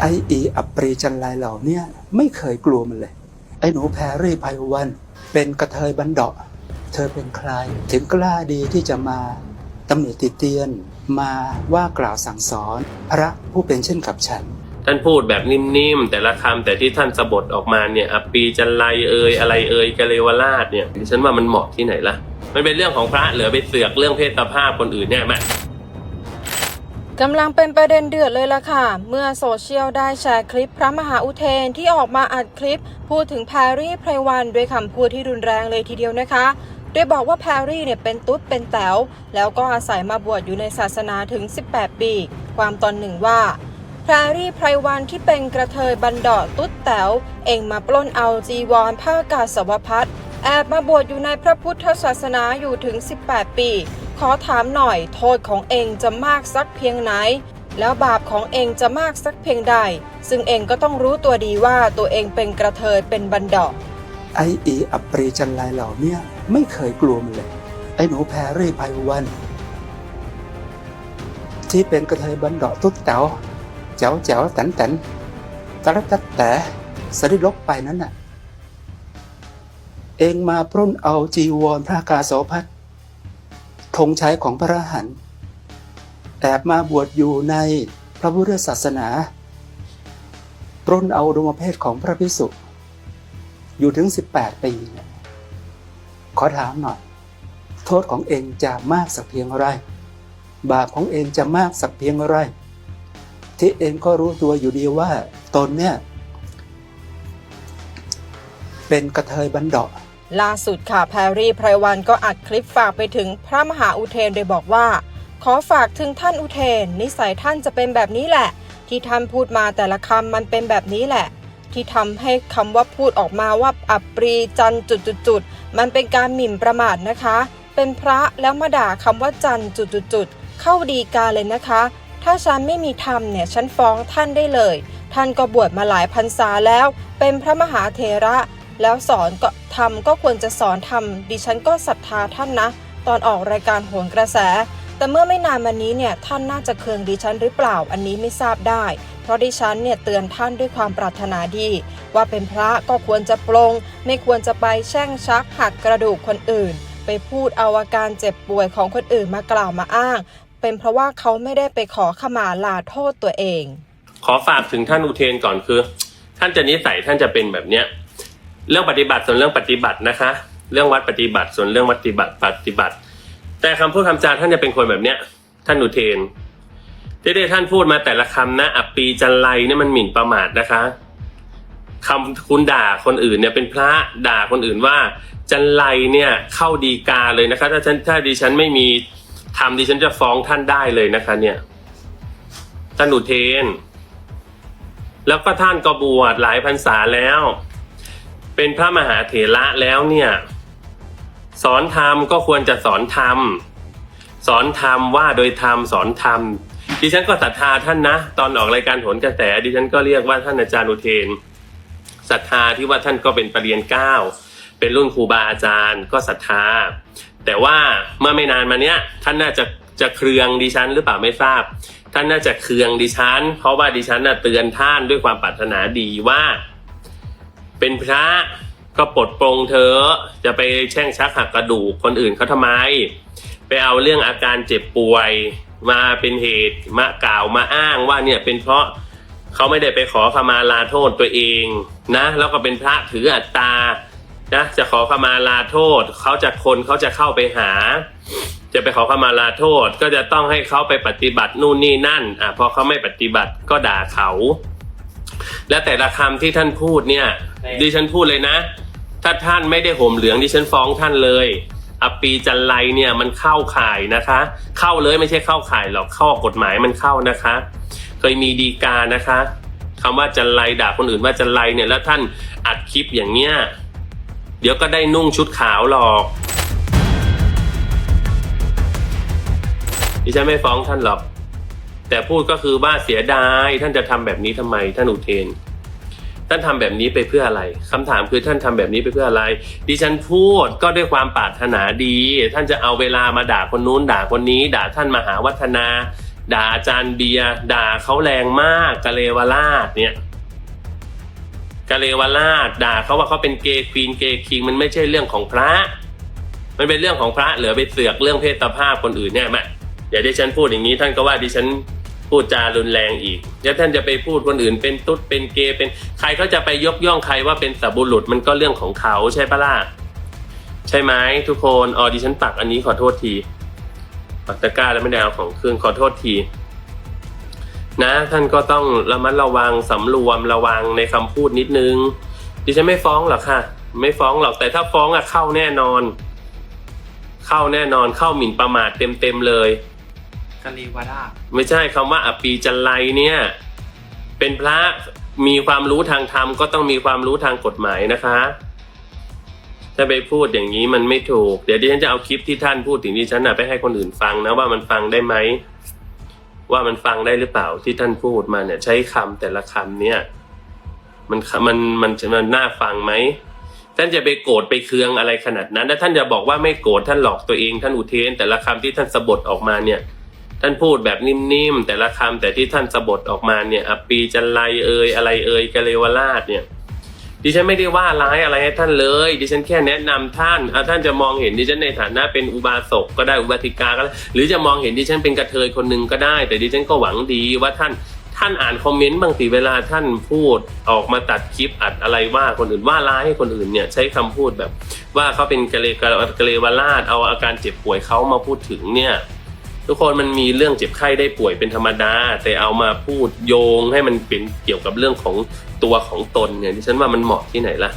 ไออีอัปรีจันไรเหล่านี่ยไม่เคยกลัวมันเลย ไอ้หนูแพรรี่ไพวัน เป็นกระเทยบันดาะเธอเป็นใคร ถึงกล้าดีที่จะมาตำหนิติเตียนมาว่ากล่าวสั่งสอน พระผู้เป็นเช่นกับฉัน ท่านพูดแบบนิ่มๆ แต่ละคำแต่ที่ท่านสะบดออกมาเนี่ยอปีจันไรเอยอะไรเอยกะเลวราชเนี่ยดิฉันว่ามันเหมาะที่ไหนล่ะ มันเป็นเรื่องของพระเหลือไปเสือกเรื่องเพศสภาพคนอื่นเนี่ยไหม กำลังเป็นประเด็นเดือดเลยล่ะค่ะ เมื่อโซเชียลได้แชร์คลิปพระมหาอุเทนที่ออกมาอัดคลิป พูดถึงแพรรี่ไพรวันด้วยคำพูดที่รุนแรงเลยทีเดียวนะคะ โดยบอกว่าแพรรี่เนี่ยเป็นตุ๊ดเป็นแต๋วแล้วก็อาศัยมาบวชอยู่ในศาสนาถึง 18 ปี ความตอนหนึ่งว่าแพรรี่ไพรวันที่เป็นกระเทยบันดอตุ๊ดแต๋วเองมาปล้นเอาจีวรผ้ากาสาวพัดแอบมาบวชอยู่ในพระพุทธศาสนาอยู่ถึง 18 ปี ขอถามหน่อย โทษของเองจะมากสักเพียงไหน แล้วบาปของเองจะมากสักเพียงใด ซึ่งเองก็ต้องรู้ตัวดีว่าตัวเองเป็นกระเทยเป็นบันดอไออีอัปรีจันไรเหล่าเนี่ยไม่เคยกลัวมันเลย ไอ้หนูแพรรี่ไพวันที่เป็นกระเทยบันดาะตุ๊ดเต๋าเจ๋วเจ๋วแตนแตนตะระตัดแต่สริลกไปนั้นน่ะ เองมาปล้นเอาจีวรพระกาโสพัด ธงชัยของพระรหันต์แอบมาบวชอยู่ในพระพุทธศาสนาปล้นเอาดวงเพศของพระพิสุอยู่ถึง 18 ปีเนี่ยขอถามหน่อย โทษของเองจะมากสักเพียงไร บาปของเองจะมากสักเพียงไร ที่เองก็รู้ตัวอยู่ดีว่าตนเนี่ย เป็นกระเทยบันดาะ ล่าสุดค่ะแพรรี่ไพรวันก็อัดคลิปฝากไปถึงพระมหาอุเทนโดยบอกว่า ขอฝากถึงท่านอุเทน นิสัยท่านจะเป็นแบบนี้แหละ ที่ท่านพูดมาแต่ละคำมันเป็นแบบนี้แหละ ที่ทำให้คำว่าพูดออกมาว่าอับปรีจันจุดจุดจุดๆมันเป็นการหมิ่นประมาทนะคะ เป็นพระแล้วมาด่าคำว่าจันจุดจุดจุดๆเข้าดีกาเลยนะคะ ถ้าฉันไม่มีธรรมเนี่ยฉันฟ้องท่านได้เลย ท่านก็บวชมาหลายพรรษาแล้ว เป็นพระมหาเทระ แล้วสอนก็ทำก็ควรจะสอนทำดิฉันก็ศรัทธาท่านนะ ตอนออกรายการโหนกระแส แต่เมื่อไม่นานมานี้เนี่ยท่านน่าจะเคืองดิฉันหรือเปล่าอันนี้ไม่ทราบได้ เพราะดิฉันเนี่ยเตือนท่านด้วยความปรารถนาดี ว่าเป็นพระก็ควรจะปลงไม่ควรจะไปแช่งชักหักกระดูกคนอื่น ไปพูดเอาอาการเจ็บป่วยของคนอื่นมากล่าวมาอ้าง เป็นเพราะว่าเขาไม่ได้ไปขอขมาลาโทษตัวเอง ขอฝากถึงท่านอุเทนก่อนคือ ท่านจะนิสัยท่านจะเป็นแบบเนี้ย เรื่องปฏิบัติส่วนเรื่องปฏิบัตินะคะ เรื่องวัดปฏิบัติส่วนเรื่องวัดปฏิบัติปฏิบัติ แต่คำพูดคำจาท่านจะเป็นคนแบบเนี้ย ท่านอุเทนที่ได้ท่านพูดมาแต่ละคำนะอัปปีจันไรเนี่ยมันหมิ่นประมาทนะคะคำคุณด่าคนอื่นเนี่ยเป็นพระด่าคนอื่นว่า จันไรเนี่ยเข้าดีกาเลยนะคะ ถ้าฉันถ้าดิฉันไม่มีทำดิฉันจะฟ้องท่านได้เลยนะคะ เนี่ยท่านอุเทน แล้วก็ท่านก็บวชหลายพรรษาแล้ว เป็นพระมหาเถระแล้วเนี่ย สอนธรรมก็ควรจะสอนธรรม สอนธรรมว่าโดยธรรมสอนธรรมดิฉันก็ศรัทธาท่านนะ ตอนออกรายการโหนกระแสดิฉันก็เรียกว่าท่านอาจารย์อุเทนศรัทธาที่ว่าท่านก็เป็นปรริญญาเก้าเป็นรุ่นครูบาอาจารย์ก็ศรัทธา แต่ว่าเมื่อไม่นานมาเนี้ยท่านน่าจะจะเครืองดิฉันหรือเปล่าไม่ทราบ ท่านน่าจะเครืองดิฉัน เพราะว่าดิฉันน่ะเตือนท่านด้วยความปรารถนาดีว่า เป็นพระก็ปลดปลงเธอจะไปแช่งชักหักกระดูกคนอื่นเขาทำไม ไปเอาเรื่องอาการเจ็บป่วยมาเป็นเหตุมากล่าวมาอ้างว่าเนี่ยเป็นเพราะเขาไม่ได้ไปขอขมาลาโทษตัวเองนะแล้วก็เป็นพระถืออัตตานะจะขอขมาลาโทษเขาจะคนเขาจะเข้าไปหา จะไปขอขมาลาโทษ ก็จะต้องให้เขาไปปฏิบัตินู่นนี่นั่นอะพอเขาไม่ปฏิบัติก็ด่าเขา และแต่ละคำที่ท่านพูดเนี่ย ดิฉันพูดเลยนะ ถ้าท่านไม่ได้ห่มเหลืองดิฉันฟ้องท่านเลยอปีจันไรเนี่ยมันเข้าข่ายนะคะ เข้าเลยไม่ใช่เข้าข่ายหรอกเข้ากฎหมายมันเข้านะคะ เคยมีดีกานะคะคำว่าจันไรด่าคนอื่นว่าจันไรเนี่ยแล้วท่านอัดคลิปอย่างเนี้ยเดี๋ยวก็ได้นุ่งชุดขาวหรอกดิฉันไม่ฟ้องท่านหรอก แต่พูดก็คือว่าเสียดายท่านจะทำแบบนี้ทำไมท่านอุเทน ท่านทำแบบนี้ไปเพื่ออะไรคำถามคือท่านทำแบบนี้ไปเพื่ออะไร ดิฉันพูดก็ด้วยความปรารถนาดี ท่านจะเอาเวลามาด่าคนนู้นด่าคนนี้ ด่าท่านมหาวัฒนา ด่าอาจารย์เบียด่าเขาแรงมากกะเลวราชเนี่ยกะเลวราชด่าเขาว่าเขาเป็นเกย์ควีนเกย์คิงมันไม่ใช่เรื่องของพระ มันเป็นเรื่องของพระเหลือไปเสือกเรื่องเพศสภาพคนอื่นเนี่ยแม่อย่าดิฉันพูดอย่างนี้ท่านก็ว่าดิฉัน พูดจารุนแรงอีก แล้วท่านจะไปพูดคนอื่นเป็นตุ๊ดเป็นเกย์เป็นใครเขาจะไปยกย่องใครว่าเป็นสับบุรุษมันก็เรื่องของเขาใช่ปะล่ะใช่ไหมทุกคนออดิฉันปักอันนี้ขอโทษทีปักตะกร้าแล้วไม่ได้เอาของคืนขอโทษที นะ ท่านก็ต้องระมัดระวังสำรวมระวังในคำพูดนิดนึง ดิฉันไม่ฟ้องหรอกค่ะ ไม่ฟ้องหรอกแต่ถ้าฟ้องอะเข้าแน่นอน เข้าแน่นอนเข้าหมิ่นประมาทเต็มเต็มๆเลย กะเลวราชไม่ใช่คำว่าอปีจันไลเนี่ย เป็นพระมีความรู้ทางธรรมก็ต้องมีความรู้ทางกฎหมายนะคะ ถ้าไปพูดอย่างนี้มันไม่ถูก เดี๋ยวดิฉันจะเอาคลิปที่ท่านพูดถึงดิฉันนะไปให้คนอื่นฟังนะว่ามันฟังได้ไหม ว่ามันฟังได้หรือเปล่าที่ท่านพูดมาเนี่ย ใช้คำแต่ละคำเนี่ย มันมันมันมันน่าฟังไหมท่านจะไปโกรธไปเคืองอะไรขนาดนั้น แล้วท่านจะบอกว่าไม่โกรธท่านหลอกตัวเองท่านอุเทนแต่ละคำที่ท่านสะบดออกมาเนี่ย ท่านพูดแบบนิ่มๆแต่ละคำแต่ที่ท่านสะบดออกมาเนี่ยอปีจันไลเอยอะไรเอยกะเลวราชเนี่ยดิฉันไม่ได้ว่าร้ายอะไรให้ท่านเลย ดิฉันแค่แนะนำท่านอะท่านจะมองเห็นดิฉันในฐานะเป็นอุบาสกก็ได้อุบาสิกาก็ได้หรือจะมองเห็นดิฉันเป็นกระเทยคนหนึ่งก็ได้ แต่ดิฉันก็หวังดีว่าท่านท่านอ่านคอมเมนต์บางทีเวลาท่านพูดออกมาตัดคลิปอัดอะไรว่าคนอื่นว่าร้ายให้คนอื่นเนี่ยใช้คำพูดแบบ ว่าเขาเป็นกะเลกะกะเลวราชเอาอาการเจ็บป่วยเขามาพูดถึงเนี่ย ทุกคนมันมีเรื่องเจ็บไข้ได้ป่วยเป็นธรรมดา แต่เอามาพูดโยงให้มันเป็นเกี่ยวกับเรื่องของตัวของตนเนี่ยดิฉันว่ามันเหมาะที่ไหนล่ะ